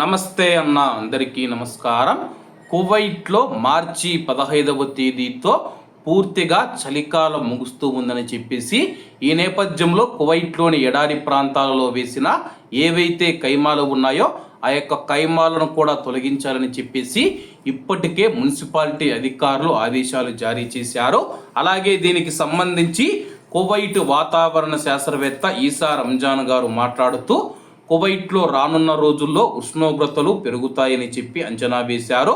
నమస్తే అన్న అందరికీ నమస్కారం. కువైట్లో మార్చి పదహైదవ తేదీతో పూర్తిగా చలికాలం ముగుస్తూ ఉందని చెప్పేసి ఈ నేపథ్యంలో కువైట్లోని ఎడారి ప్రాంతాలలో వేసిన ఏవైతే కైమాలు ఉన్నాయో ఆ యొక్క కైమాలను కూడా తొలగించాలని చెప్పేసి ఇప్పటికే మున్సిపాలిటీ అధికారులు ఆదేశాలు జారీ చేశారు. అలాగే దీనికి సంబంధించి కువైట్ వాతావరణ శాస్త్రవేత్త ఈసా రంజాన్ గారు మాట్లాడుతూ కువైట్లో రానున్న రోజుల్లో ఉష్ణోగ్రతలు పెరుగుతాయని చెప్పి అంచనా వేశారు.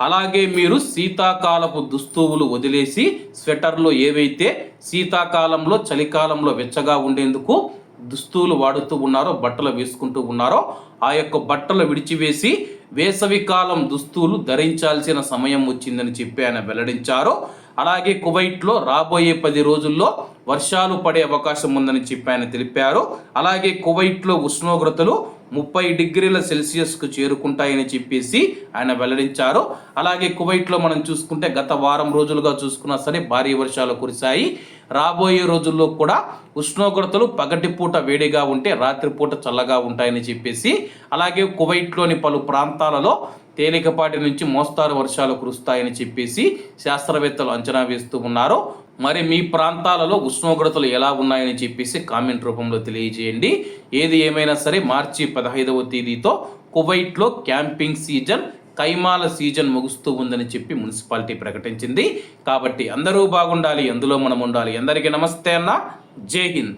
అలాగే మీరు శీతాకాలపు దుస్తువులు వదిలేసి స్వెటర్లు ఏవైతే శీతాకాలంలో చలికాలంలో వెచ్చగా ఉండేందుకు దుస్తువులు వాడుతూ ఉన్నారో బట్టలు వేసుకుంటూ ఉన్నారో ఆ యొక్క బట్టలు విడిచివేసి వేసవి కాలం దుస్తువులు ధరించాల్సిన సమయం వచ్చిందని చెప్పి ఆయన వెల్లడించారు. అలాగే కువైట్లో రాబోయే పది రోజుల్లో వర్షాలు పడే అవకాశం ఉందని చెప్పి ఆయన తెలిపారు. అలాగే కువైట్లో ఉష్ణోగ్రతలు ముప్పై డిగ్రీల సెల్సియస్కు చేరుకుంటాయని చెప్పేసి ఆయన వెల్లడించారు. అలాగే కువైట్లో మనం చూసుకుంటే గత వారం రోజులుగా చూసుకున్నా సరే భారీ వర్షాలు కురిశాయి. రాబోయే రోజుల్లో కూడా ఉష్ణోగ్రతలు పగటిపూట వేడిగా ఉంటే రాత్రిపూట చల్లగా ఉంటాయని చెప్పేసి అలాగే కువైట్లోని పలు ప్రాంతాలలో తేలికపాటి నుంచి మోస్తారు వర్షాలు కురుస్తాయని చెప్పేసి శాస్త్రవేత్తలు అంచనా వేస్తూ ఉన్నారు. మరి మీ ప్రాంతాలలో ఉష్ణోగ్రతలు ఎలా ఉన్నాయని చెప్పేసి కామెంట్ రూపంలో తెలియజేయండి. ఏది ఏమైనా సరే మార్చి పదహైదవ తేదీతో కువైట్లో క్యాంపింగ్ సీజన్ కైమాల సీజన్ ముగుస్తూ ఉందని చెప్పి మున్సిపాలిటీ ప్రకటించింది. కాబట్టి అందరూ బాగుండాలి అందులో మనం ఉండాలి. అందరికీ నమస్తే అన్న. జై హింద్.